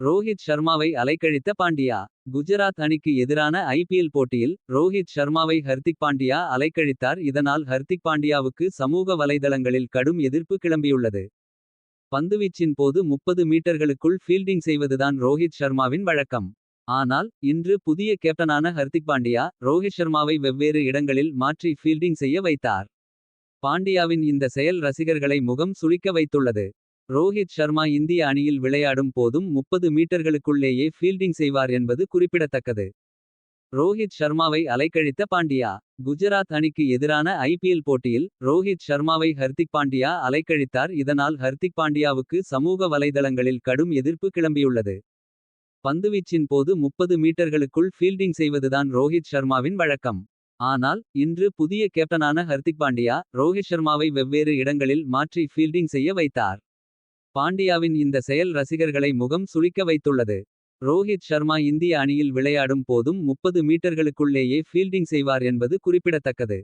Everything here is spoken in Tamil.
ரோஹித் ஷர்மாவை அலைக்கழித்த பாண்டியா. குஜராத் அணிக்கு எதிரான ஐபிஎல் போட்டியில். ரோஹித் ஷர்மாவை ஹர்திக் பாண்டியா அலைக்கழித்தார். இதனால் ஹர்திக் பாண்டியாவுக்கு சமூக வலைதளங்களில் கடும் எதிர்ப்பு கிளம்பியுள்ளது. பந்துவீச்சின் போது 30 மீட்டர்களுக்குள் ஃபீல்டிங் செய்வதுதான் ரோஹித் ஷர்மாவின் வழக்கம். ஆனால் இன்று புதிய கேப்டனான ஹர்திக் பாண்டியா. ரோஹித் ஷர்மாவை வெவ்வேறு இடங்களில் மாற்றி ஃபீல்டிங் செய்ய வைத்தார். பாண்டியாவின் இந்த செயல் ரசிகர்களை முகம் சுளிக்க வைத்துள்ளது. ரோஹித் ஷர்மா இந்திய அணியில் விளையாடும் போதும் 30 மீட்டர்களுக்குள்ளேயே ஃபீல்டிங் செய்வார் என்பது குறிப்பிடத்தக்கது. ரோஹித் ஷர்மாவை அலைக்கழித்த பாண்டியா. குஜராத் அணிக்கு எதிரான ஐபிஎல் போட்டியில். ரோஹித் ஷர்மாவை ஹர்திக் பாண்டியா அலைக்கழித்தார். இதனால் ஹர்திக் பாண்டியாவுக்கு சமூக வலைதளங்களில் கடும் எதிர்ப்பு கிளம்பியுள்ளது. பந்துவீச்சின் போது 30 மீட்டர்களுக்குள் ஃபீல்டிங் செய்வதுதான் ரோஹித் ஷர்மாவின் வழக்கம். ஆனால் இன்று புதிய கேப்டனான ஹர்திக் பாண்டியா. ரோஹித் ஷர்மாவை வெவ்வேறு இடங்களில் மாற்றி ஃபீல்டிங் செய்ய வைத்தார். பாண்டியாவின் இந்த செயல் ரசிகர்களை முகம் சுளிக்க வைத்துள்ளது. ரோஹித் ஷர்மா இந்திய அணியில் விளையாடும் போதும் 30 மீட்டர்களுக்குள்ளேயே ஃபீல்டிங் செய்வார் என்பது குறிப்பிடத்தக்கது.